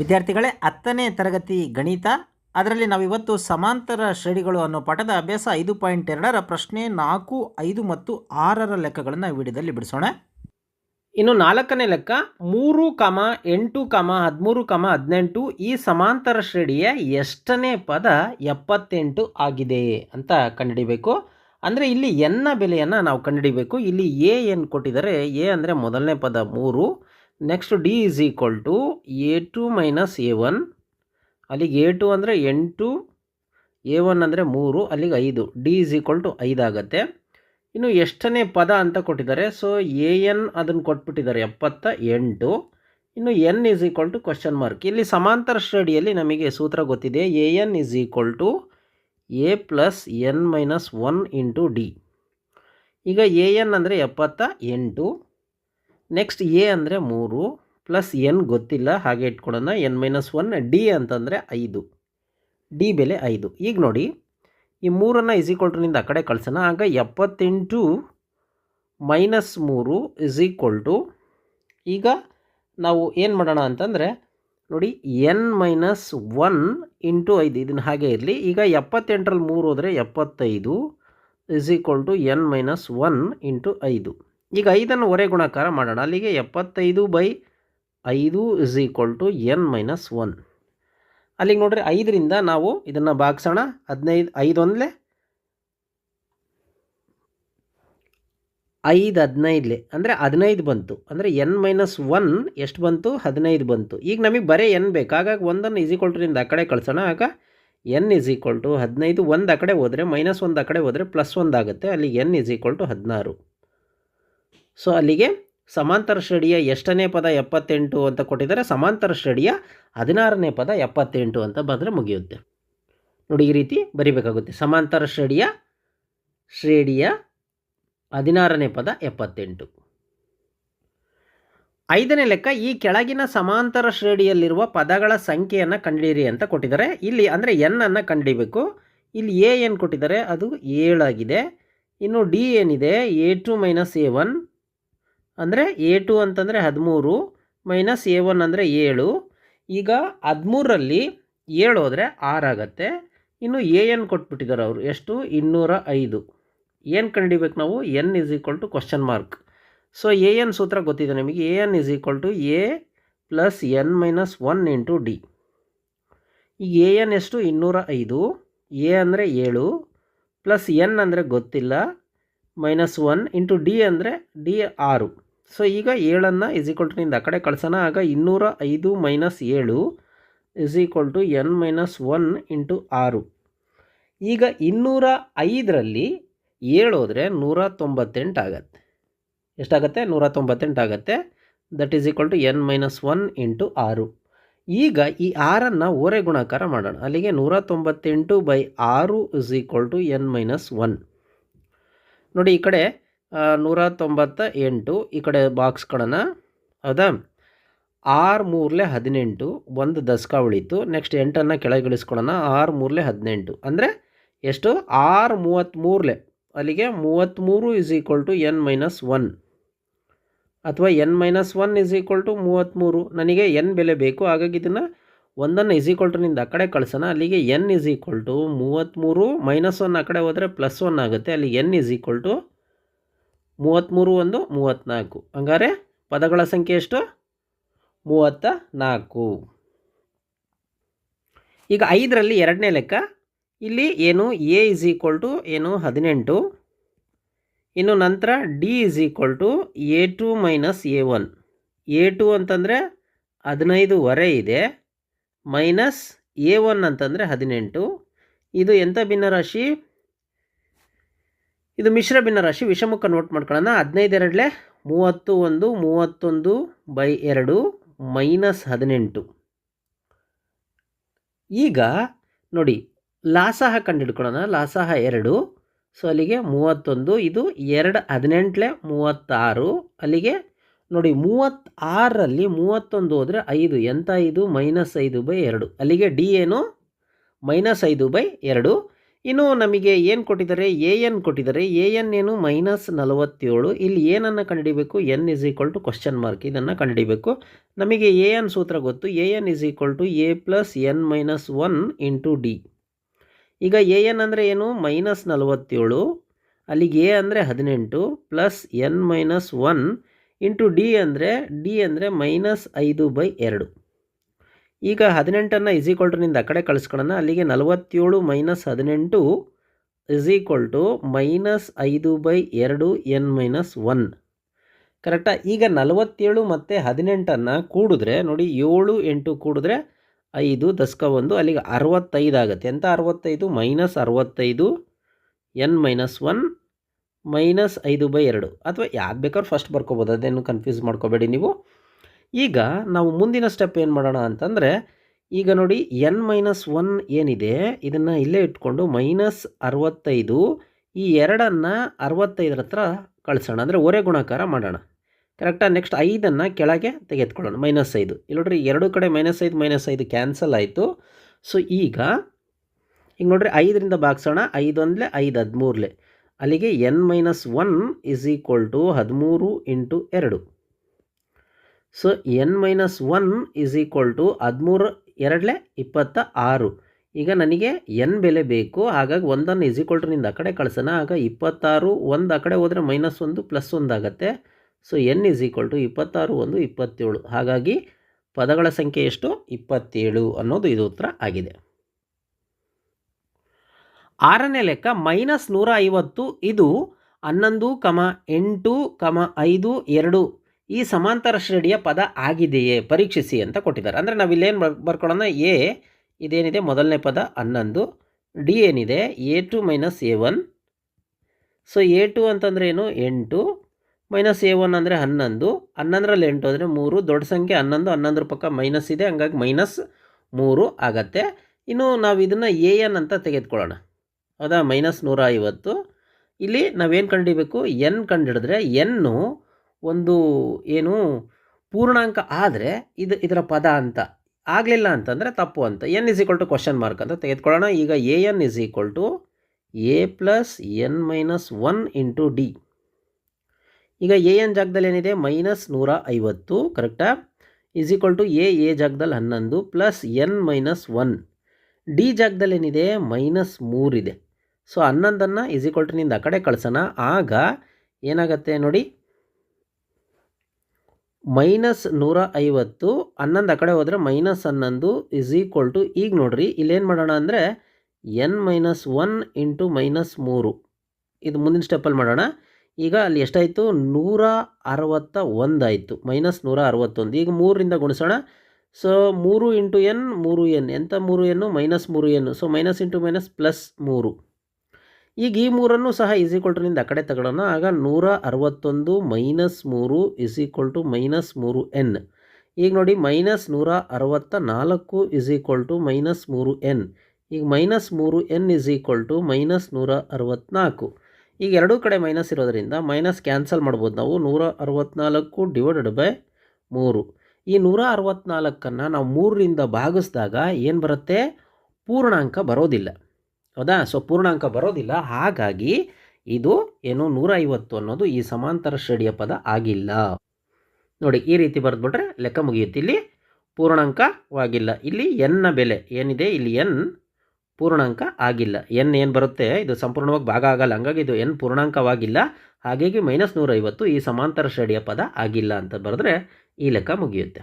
ವಿದ್ಯಾರ್ಥಿಗಳೇ, ಹತ್ತನೇ ತರಗತಿ ಗಣಿತ, ಅದರಲ್ಲಿ ನಾವಿವತ್ತು ಸಮಾಂತರ ಶ್ರೇಣಿಗಳು ಅನ್ನೋ ಪಾಠದ ಅಭ್ಯಾಸ ಐದು ಪಾಯಿಂಟ್ ಎರಡರ ಪ್ರಶ್ನೆ ನಾಲ್ಕು, ಐದು ಮತ್ತು ಆರರ ಲೆಕ್ಕಗಳನ್ನು ವಿಡಿಯೋದಲ್ಲಿ ಬಿಡಿಸೋಣ. ಇನ್ನು ನಾಲ್ಕನೇ ಲೆಕ್ಕ, ಮೂರು ಕಾಮ ಎಂಟು ಕಾಮ ಹದಿಮೂರು ಕಾಮ ಹದಿನೆಂಟು ಈ ಸಮಾಂತರ ಶ್ರೇಣಿಯ ಎಷ್ಟನೇ ಪದ ಎಪ್ಪತ್ತೆಂಟು ಆಗಿದೆ ಅಂತ ಕಂಡುಹಿಡಿಬೇಕು. ಅಂದರೆ ಇಲ್ಲಿ ಎನ್ನ ಬೆಲೆಯನ್ನು ನಾವು ಕಂಡುಹಿಡಿಬೇಕು. ಇಲ್ಲಿ ಎ ಏನು ಕೊಟ್ಟಿದ್ದಾರೆ. ಎ ಅಂದರೆ ಮೊದಲನೇ ಪದ ಮೂರು. Next d is equal to a two minus a one ಅಲ್ಲಿಗೆ ಎ ಟು ಅಂದರೆ ಎಂಟು ಎ ಒನ್ ಅಂದರೆ ಮೂರು, ಅಲ್ಲಿಗೆ ಐದು. ಡಿ ಈಸ್ ಈಕ್ವಲ್ ಟು ಐದು ಆಗುತ್ತೆ. ಇನ್ನು ಎಷ್ಟನೇ ಪದ ಅಂತ ಕೊಟ್ಟಿದ್ದಾರೆ. ಸೊ ಎ ಎನ್ ಅದನ್ನು ಕೊಟ್ಬಿಟ್ಟಿದ್ದಾರೆ. ಎಪ್ಪತ್ತ ಎಂಟು. ಇನ್ನು n is equal to question mark ಇಲ್ಲಿ ಸಮಾಂತರ ಶ್ರೇಣಿಯಲ್ಲಿ ನಮಗೆ ಸೂತ್ರ ಗೊತ್ತಿದೆ. A n is equal to a plus n minus one into d ಈಗ ಎ ಎನ್ ಅಂದರೆ ಎಪ್ಪತ್ತ ಎಂಟು. ನೆಕ್ಸ್ಟ್ ಎ ಅಂದರೆ ಮೂರು ಪ್ಲಸ್ ಎನ್ ಗೊತ್ತಿಲ್ಲ, ಹಾಗೆ ಇಟ್ಕೊಳ್ಳೋಣ. ಎನ್ ಮೈನಸ್ ಒನ್ ಡಿ ಅಂತಂದರೆ ಐದು. ಡಿ ಬೆಲೆ ಐದು. ಈಗ ನೋಡಿ, ಈ ಮೂರನ್ನು ಇಸ್ ಈಕ್ವಲ್ ಟುನಿಂದ ಆ ಕಡೆ ಕಳ್ಸೋಣ. ಆಗ ಎಪ್ಪತ್ತೆಂಟು ಮೈನಸ್ ಮೂರು ಇಸ್ ಈಕ್ವಲ್ ಟು ಈಗ ನಾವು ಏನು ಮಾಡೋಣ ಅಂತಂದರೆ, ನೋಡಿ ಎನ್ ಮೈನಸ್ ಒನ್ ಇಂಟು ಐದು, ಇದನ್ನು ಹಾಗೆ ಇರಲಿ. ಈಗ ಎಪ್ಪತ್ತೆಂಟರಲ್ಲಿ ಮೂರು ಹೋದರೆ ಎಪ್ಪತ್ತೈದು is equal to n minus one into ಐದು. ಈಗ ಐದನ್ನು ಹೊರೆ ಗುಣಾಕಾರ ಮಾಡೋಣ. ಅಲ್ಲಿಗೆ ಎಪ್ಪತ್ತೈದು ಬೈ ಐದು is equal to n minus one ಅಲ್ಲಿಗೆ ನೋಡ್ರಿ ಐದರಿಂದ ನಾವು ಇದನ್ನು ಭಾಗಿಸೋಣ. ಹದಿನೈದು, ಐದು ಒಂದಲೇ ಐದು ಹದಿನೈದಲೆ? ಅಂದರೆ ಹದಿನೈದು ಬಂತು. ಅಂದರೆ ಎನ್ ಮೈನಸ್ ಒನ್ ಎಷ್ಟು ಬಂತು? ಹದಿನೈದು ಬಂತು. ಈಗ ನಮಗೆ ಬರೀ ಎನ್ ಬೇಕು. ಹಾಗಾಗಿ ಒಂದನ್ನು ಇಸ್ ಈಕ್ವಲ್ ಆ ಕಡೆ ಕಳ್ಸೋಣ. ಆಗ ಎನ್ ಇಸ್ ಈಕ್ವಲ್ ಟು ಹದಿನೈದು ಒಂದು ಆ ಕಡೆ ಹೋದರೆ ಮೈನಸ್ ಒಂದು ಆ ಕಡೆ ಹೋದರೆ ಪ್ಲಸ್ ಒಂದಾಗುತ್ತೆ ಅಲ್ಲಿಗೆ ಎನ್ ಇಸ್ ಈಕ್ವಲ್ ಟು ಹದಿನಾರು. ಸೊ ಅಲ್ಲಿಗೆ ಸಮಾಂತರ ಶ್ರೇಣಿಯ ಎಷ್ಟನೇ ಪದ ಎಪ್ಪತ್ತೆಂಟು ಅಂತ ಕೊಟ್ಟಿದ್ದಾರೆ. ಸಮಾಂತರ ಶ್ರೇಣಿಯ ಹದಿನಾರನೇ ಪದ ಎಪ್ಪತ್ತೆಂಟು ಅಂತ ಬಂದರೆ ಮುಗಿಯುತ್ತೆ. ನೋಡಿ ಈ ರೀತಿ ಬರಿಬೇಕಾಗುತ್ತೆ. ಸಮಾಂತರ ಶ್ರೇಣಿಯ ಶ್ರೇಣಿಯ ಹದಿನಾರನೇ ಪದ ಎಪ್ಪತ್ತೆಂಟು. ಐದನೇ ಲೆಕ್ಕ, ಈ ಕೆಳಗಿನ ಸಮಾಂತರ ಶ್ರೇಣಿಯಲ್ಲಿರುವ ಪದಗಳ ಸಂಖ್ಯೆಯನ್ನು ಕಂಡುಹಿಡಿಯಿರಿ ಅಂತ ಕೊಟ್ಟಿದ್ದಾರೆ. ಇಲ್ಲಿ ಅಂದರೆ ಎನ್ ಅನ್ನು ಇಲ್ಲಿ ಎ ಏನು ಕೊಟ್ಟಿದ್ದಾರೆ. ಅದು ಏಳಾಗಿದೆ. ಇನ್ನು ಡಿ ಏನಿದೆ? A two minus a one. ಅಂದರೆ ಎ ಟು ಅಂತಂದರೆ ಹದಿಮೂರು ಮೈನಸ್ ಎ ಒನ್ ಅಂದರೆ ಏಳು. ಈಗ ಹದಿಮೂರರಲ್ಲಿ ಏಳು ಹೋದರೆ ಆರಾಗತ್ತೆ ಇನ್ನು ಎ ಎನ್ ಕೊಟ್ಬಿಟ್ಟಿದ್ದಾರೆ ಅವರು. ಎಷ್ಟು? ಇನ್ನೂರ ಐದು. ಏನು ಕಂಡಿಬೇಕು ನಾವು? N is equal to question mark so a n ಸೂತ್ರ ಗೊತ್ತಿದೆ ನಿಮಗೆ. A n is equal to a plus n minus one into d ಈಗ ಎ ಎನ್ ಎಷ್ಟು? ಇನ್ನೂರ ಐದು. ಎ ಅಂದರೆ ಏಳು. ಪ್ಲಸ್ ಎನ್ ಅಂದರೆ ಗೊತ್ತಿಲ್ಲ. ಮೈನಸ್ ಒನ್ ಇಂಟು ಡಿ ಅಂದರೆ ಡಿ ಆರು. ಸೊ ಈಗ ಏಳನ್ನು ಇಸ್ ಈಕ್ವಲ್ ಟುನಿಂದ ಆ ಕಡೆ ಕಳ್ಸೋಣ. ಆಗ ಇನ್ನೂರ ಐದು ಮೈನಸ್ ಏಳು is equal to n minus one into ಆರು. ಈಗ ಇನ್ನೂರ ಐದರಲ್ಲಿ ಏಳು ಹೋದರೆ ನೂರ ತೊಂಬತ್ತೆಂಟು ಆಗತ್ತೆ. ಎಷ್ಟಾಗತ್ತೆ? ನೂರ ತೊಂಬತ್ತೆಂಟು ಆಗುತ್ತೆ. That is equal to n minus one into ಆರು. ಈಗ ಈ ಆರನ್ನು ಓರೆ ಗುಣಾಕಾರ ಮಾಡೋಣ. ಅಲ್ಲಿಗೆ ನೂರ ತೊಂಬತ್ತೆಂಟು ಬೈ ಆರು is equal to n minus one ನೋಡಿ, ಈ ಕಡೆ ನೂರ ತೊಂಬತ್ತ ಎಂಟು ಈ ಕಡೆ ಬಾಕ್ಸ್ಗಳನ್ನ. ಹೌದಾ? ಆರು ಮೂರಲೆ ಹದಿನೆಂಟು, ಒಂದು ದಸಕ ಉಳಿತು. ನೆಕ್ಸ್ಟ್ ಎಂಟನ್ನು ಕೆಳಗಿಳಿಸ್ಕೊಳ್ಳೋಣ. ಆರು ಮೂರಲೆ ಹದಿನೆಂಟು. ಅಂದರೆ ಎಷ್ಟು? ಆರು ಮೂವತ್ತ್ಮೂರಲೆ. ಅಲ್ಲಿಗೆ ಮೂವತ್ತ್ಮೂರು is equal to n minus one ಅಥವಾ n minus one is equal to ಮೂವತ್ತ್ಮೂರು. ನನಗೆ ಎನ್ ಬೆಲೆ ಬೇಕು. ಹಾಗಾಗಿ ಇದನ್ನು ಒಂದನ್ನು ಇಸ್ ಈಕ್ವಲ್ ಟುನಿಂದ ಆ ಕಡೆ ಕಳಿಸೋಣ. ಅಲ್ಲಿಗೆ ಎನ್ ಇಸ್ ಈಕ್ವಲ್ ಟು ಮೂವತ್ತ್ಮೂರು ಮೈನಸ್ ಒನ್ ಆ ಕಡೆ ಹೋದರೆ ಪ್ಲಸ್ ಒನ್ ಆಗುತ್ತೆ. ಅಲ್ಲಿ ಎನ್ ಇಸ್ ಈಕ್ವಲ್ ಟು ಮೂವತ್ತ್ಮೂರು ಒಂದು ಮೂವತ್ತ್ನಾಲ್ಕು ಹಂಗಾರೆ ಪದಗಳ ಸಂಖ್ಯೆ ಎಷ್ಟು? ಮೂವತ್ತ ನಾಲ್ಕು ಈಗ ಐದರಲ್ಲಿ ಎರಡನೇ ಲೆಕ್ಕ. ಇಲ್ಲಿ ಏನು ಎ ಇಸ್ ಈಕ್ವಲ್ ಟು ಏನು? ಹದಿನೆಂಟು. ಇನ್ನು ನಂತರ d is equal to a two minus a one a two ಅಂತಂದರೆ ಹದಿನೈದುವರೆ ಇದೆ. ಮೈನಸ್ ಎ ಒನ್ ಅಂತಂದರೆ ಹದಿನೆಂಟು. ಇದು ಎಂಥ ಭಿನ್ನರಾಶಿ? ಇದು ಮಿಶ್ರ ಭಿನ್ನರಾಶಿ ವಿಷಮುಖ ನೋಟ್ ಮಾಡ್ಕೊಳ್ಳೋಣ. ಹದಿನೈದು ಎರಡಲೆ ಮೂವತ್ತು ಒಂದು ಮೂವತ್ತೊಂದು ಬೈ ಎರಡು, ಮೈನಸ್ ಹದಿನೆಂಟು. ಈಗ ನೋಡಿ, ಲಾಸಹ ಕಂಡುಹಿಡ್ಕೊಳ್ಳೋಣ ಲಾಸಹ ಎರಡು, ಸೊ ಅಲ್ಲಿಗೆ ಮೂವತ್ತೊಂದು, ಇದು ಎರಡು ಹದಿನೆಂಟಲೆ ಮೂವತ್ತಾರು. ಅಲ್ಲಿಗೆ ನೋಡಿ, ಮೂವತ್ತಾರರಲ್ಲಿ ಮೂವತ್ತೊಂದು ಹೋದರೆ ಐದು ಎಂಥ ಐದು? ಮೈನಸ್ ಐದು ಬೈ ಎರಡು. ಅಲ್ಲಿಗೆ ಡಿ ಏನು? ಮೈನಸ್ ಐದು ಬೈ ಎರಡು. ಇನ್ನು ನಮಗೆ ಏನು ಕೊಟ್ಟಿದ್ದಾರೆ? ಎ ಎನ್ ಕೊಟ್ಟಿದ್ದಾರೆ. ಎ ಎನ್ ಏನು ಮೈನಸ್ ನಲವತ್ತೇಳು. ಇಲ್ಲಿ ಏನನ್ನು ಕಂಡುಹಿಡಬೇಕು. N is equal to question mark ಇದನ್ನು ಕಂಡುಹಿಡಬೇಕು. ನಮಗೆ ಎ ಎನ್ ಸೂತ್ರ ಗೊತ್ತು. A n is equal to a plus n minus one into d. ಈಗ ಎ ಎನ್ ಅಂದರೆ ಏನು? ಮೈನಸ್ ನಲವತ್ತೇಳು. ಅಲ್ಲಿಗೆ ಎ ಅಂದರೆ ಹದಿನೆಂಟು plus n minus one into d ಅಂದರೆ ಡಿ ಅಂದರೆ ಮೈನಸ್ ಐದು ಬೈ ಎರಡು. ಈಗ ಹದಿನೆಂಟನ್ನು ಇಸ್ ಈಕ್ವಲ್ ಟುನಿಂದ ಆ ಕಡೆ ಕಳಿಸ್ಕೊಳ್ಳೋಣ ಅಲ್ಲಿಗೆ ನಲವತ್ತೇಳು ಮೈನಸ್ ಹದಿನೆಂಟು ಇಸ್ ಈಕ್ವಲ್ ಟು ಮೈನಸ್ ಐದು ಬೈ ಎರಡು ಎನ್ ಮೈನಸ್ ಒನ್ ಕರೆಕ್ಟಾ ಈಗ ನಲವತ್ತೇಳು ಮತ್ತು ಹದಿನೆಂಟನ್ನು ಕೂಡಿದ್ರೆ, ನೋಡಿ ಏಳು ಎಂಟು ಕೂಡಿದ್ರೆ ಐದು ದಸ್ಕ ಒಂದು, ಅಲ್ಲಿಗೆ ಅರವತ್ತೈದು ಆಗುತ್ತೆ. ಎಂಥ ಅರವತ್ತೈದು? ಮೈನಸ್ ಅರವತ್ತೈದು ಎನ್ ಮೈನಸ್ ಒನ್ ಮೈನಸ್ ಐದು ಬೈ ಎರಡು. ಅಥವಾ ಯಾಕೆ ಬೇಕಾದ್ರೂ ಫಸ್ಟ್ ಬರ್ಕೋಬೋದು. ಅದೇನು ಕನ್ಫ್ಯೂಸ್ ಮಾಡ್ಕೋಬೇಡಿ ನೀವು. ಈಗ ನಾವು ಮುಂದಿನ ಸ್ಟೆಪ್ ಏನು ಮಾಡೋಣ ಅಂತಂದರೆ, ಈಗ ನೋಡಿ ಎನ್ ಮೈನಸ್ ಒನ್ ಏನಿದೆ, ಇದನ್ನು ಇಲ್ಲೇ ಇಟ್ಕೊಂಡು ಮೈನಸ್ ಅರವತ್ತೈದು ಈ ಎರಡನ್ನು ಅರವತ್ತೈದರ ಹತ್ರ ಕಳಿಸೋಣ. ಅಂದರೆ ಒರೆ ಗುಣಾಕಾರ ಮಾಡೋಣ. ಕರೆಕ್ಟಾಗಿ ನೆಕ್ಸ್ಟ್ ಐದನ್ನು ಕೆಳಗೆ ತೆಗೆದುಕೊಳ್ಳೋಣ. ಮೈನಸ್ ಐದು. ಇಲ್ಲಿ ನೋಡ್ರಿ, ಎರಡು ಕಡೆ ಮೈನಸ್ ಐದು ಮೈನಸ್ ಐದು ಕ್ಯಾನ್ಸಲ್ ಆಯಿತು. ಸೊ ಈಗ ಈಗ ನೋಡ್ರಿ, ಐದರಿಂದ ಬಾಗಿಸೋಣ ಐದು ಅಂದಲೆ ಐದು, ಹದಿಮೂರಲೆ. ಅಲ್ಲಿಗೆ n minus one is equal to ಹದಿಮೂರು ಇಂಟು ಎರಡು. So n minus one is equal to ಹದಿಮೂರು, ಎರಡಲೆ ಇಪ್ಪತ್ತ ಆರು. ಈಗ ನನಗೆ ಎನ್ ಬೆಲೆ ಬೇಕು. ಹಾಗಾಗಿ ಒಂದನ್ನು ಇಸ್ ಈಕ್ವಲ್ ಟು ನಿಂದ ಆ ಕಡೆ ಕಳ್ಸೋಣ. ಆಗ ಇಪ್ಪತ್ತಾರು ಒಂದು ಆ ಕಡೆ ಹೋದರೆ ಮೈನಸ್ ಒಂದು ಪ್ಲಸ್ ಒಂದು ಆಗುತ್ತೆ. So n is equal to ಇಪ್ಪತ್ತಾರು ಒಂದು ಇಪ್ಪತ್ತೇಳು. ಹಾಗಾಗಿ ಪದಗಳ ಸಂಖ್ಯೆ ಎಷ್ಟು? ಇಪ್ಪತ್ತೇಳು ಅನ್ನೋದು ಇದು ಉತ್ತರ ಆಗಿದೆ. ಆರನೇ ಲೆಕ್ಕ ಮೈನಸ್ ನೂರ ಐವತ್ತು ಇದು ಹನ್ನೊಂದು, ಕಮ ಎಂಟು, ಕಮ ಐದು, ಎರಡು ಈ ಸಮಾಂತರ ಶ್ರೇಣಿಯ ಪದ ಆಗಿದೆಯೇ? ಪರೀಕ್ಷಿಸಿ ಅಂತ ಕೊಟ್ಟಿದ್ದಾರೆ. ಅಂದರೆ ನಾವು ಇಲ್ಲೇನು ಬರ್, ಬರ್ಕೊಳ್ಳೋಣ? ಎ ಇದೇನಿದೆ? ಮೊದಲನೇ ಪದ ಹನ್ನೊಂದು. ಡಿ ಏನಿದೆ? A two minus a one. So, a two ಅಂತಂದರೆ ಏನು? ಎಂಟು. ಮೈನಸ್ ಎ ಒನ್ ಅಂದರೆ ಹನ್ನೊಂದು. ಹನ್ನೊಂದರಲ್ಲಿ ಎಂಟು ಅಂದರೆ ಮೂರು. ದೊಡ್ಡ ಸಂಖ್ಯೆ ಹನ್ನೊಂದು. ಹನ್ನೊಂದರ ಪಕ್ಕ ಮೈನಸ್ ಇದೆ. ಹಂಗಾಗಿ ಮೈನಸ್ ಮೂರು ಆಗತ್ತೆ. ಇನ್ನು ನಾವು ಇದನ್ನು ಎ ಎನ್ ಅಂತ ತೆಗೆದುಕೊಳ್ಳೋಣ. ಹೌದಾ? ಮೈನಸ್ ನೂರ ಐವತ್ತು ಇಲ್ಲಿ ನಾವೇನು ಕಂಡಿಬೇಕು? ಎನ್ ಕಂಡುಹಿಡಿದ್ರೆ ಎನ್ನು ಒಂದು ಏನು ಪೂರ್ಣಾಂಕ ಆದರೆ ಇದು ಇದರ ಪದ ಅಂತ. ಆಗಲಿಲ್ಲ ಅಂತಂದರೆ ತಪ್ಪು ಅಂತ. N is equal to question mark ಅಂತ ತೆಗೆದುಕೊಳ್ಳೋಣ. ಈಗ a n is equal to a plus n minus one into d ಈಗ ಎ ಎನ್ ಜಾಗದಲ್ಲಿ ಏನಿದೆ? ಮೈನಸ್ ನೂರ ಐವತ್ತು ಕರೆಕ್ಟಾ is equal to a a ಜಾಗದಲ್ಲಿ ಹನ್ನೊಂದು plus n minus one d ಜಾಗದಲ್ಲಿ ಏನಿದೆ? ಮೈನಸ್ ಮೂರಿದೆ ಸೊ ಹನ್ನೊಂದನ್ನು ಇಸ್ ಈಕ್ವಲ್ ಟು ನಿಂದ ಆ ಕಡೆ ಕಳ್ಸೋಣ. ಆಗ ಏನಾಗುತ್ತೆ ನೋಡಿ? ಮೈನಸ್ ನೂರ ಐವತ್ತು, ಹನ್ನೊಂದು ಆ ಕಡೆ ಹೋದರೆ ಮೈನಸ್ ಹನ್ನೊಂದು ಇಸ್ ಈಕ್ವಲ್ ಟು ಈಗ ನೋಡ್ರಿ, ಇಲ್ಲೇನು ಮಾಡೋಣ ಅಂದರೆ n minus one into minus ಮೂರು. ಇದು ಮುಂದಿನ ಸ್ಟೆಪ್ಪಲ್ಲಿ ಮಾಡೋಣ. ಈಗ ಅಲ್ಲಿ ಎಷ್ಟಾಯಿತು? ನೂರ ಅರವತ್ತ ಒಂದಾಯಿತು ಮೈನಸ್ ನೂರ ಅರವತ್ತೊಂದು. ಈಗ ಮೂರರಿಂದ ಗುಣಿಸೋಣ. ಸೊ ಮೂರು ಇಂಟು ಎನ್ ಮೂರು ಎನ್ ಎಂಥ ಮೂರು ಎನ್ನು ಮೈನಸ್ ಮೂರು n so minus into minus plus ಮೂರು. ಈಗ ಈ ಮೂರನ್ನು ಸಹ ಈಸ್ ಈಕ್ವಲ್ ಟುನಿಂದ ಆ ಕಡೆ ತಗೊಳ್ಳೋಣ. ಆಗ ನೂರ ಅರವತ್ತೊಂದು ಮೈನಸ್ ಮೂರು ಇಸ್ ಈಕ್ವಲ್ ಟು ಮೈನಸ್ ಮೂರು ಎನ್ ಈಗ ನೋಡಿ ಮೈನಸ್ ನೂರ ಅರವತ್ತ ನಾಲ್ಕು ಇಸ್ ಈಕ್ವಲ್ ಟು ಮೈನಸ್ ಮೂರು ಎನ್ ಈಗ ಮೈನಸ್ ಮೂರು n is equal to minus ನೂರ ಅರವತ್ತ್ನಾಲ್ಕು ಈಗ ಎರಡೂ ಕಡೆ ಮೈನಸ್ ಇರೋದರಿಂದ ಮೈನಸ್ ಕ್ಯಾನ್ಸಲ್ ಮಾಡ್ಬೋದು ನಾವು. ನೂರ ಅರವತ್ತ್ನಾಲ್ಕು ಡಿವೈಡೆಡ್ ಬೈ ಮೂರು. ಈ ನೂರ ಅರವತ್ತ್ನಾಲ್ಕನ್ನು ನಾವು ಮೂರರಿಂದ ಭಾಗಿಸಿದಾಗ ಏನು ಬರುತ್ತೆ? ಪೂರ್ಣಾಂಕ ಬರೋದಿಲ್ಲ. ಹೌದಾ? ಸೊ ಪೂರ್ಣಾಂಕ ಬರೋದಿಲ್ಲ. ಹಾಗಾಗಿ ಇದು ಏನು ನೂರ ಅನ್ನೋದು ಈ ಸಮಾಂತರ ಶ್ರೇಣಿಯ ಪದ ಆಗಿಲ್ಲ. ನೋಡಿ, ಈ ರೀತಿ ಬರೆದ್ಬಿಟ್ರೆ ಲೆಕ್ಕ ಮುಗಿಯುತ್ತೆ. ಇಲ್ಲಿ ಪೂರ್ಣಾಂಕವಾಗಿಲ್ಲ. ಇಲ್ಲಿ ಎನ್ನ ಬೆಲೆ ಏನಿದೆ? ಇಲ್ಲಿ ಎನ್ ಪೂರ್ಣಾಂಕ ಆಗಿಲ್ಲ. ಎನ್ ಏನು ಬರುತ್ತೆ? ಇದು ಸಂಪೂರ್ಣವಾಗಿ ಭಾಗ ಆಗಲ್ಲ. ಹಂಗಾಗಿ ಇದು ಎನ್ ಪೂರ್ಣಾಂಕವಾಗಿಲ್ಲ. ಹಾಗಾಗಿ ಮೈನಸ್ ನೂರೈವತ್ತು ಈ ಸಮಾಂತರ ಶ್ರೇಣಿಯ ಪದ ಆಗಿಲ್ಲ ಅಂತ ಬರೆದ್ರೆ ಈ ಲೆಕ್ಕ ಮುಗಿಯುತ್ತೆ.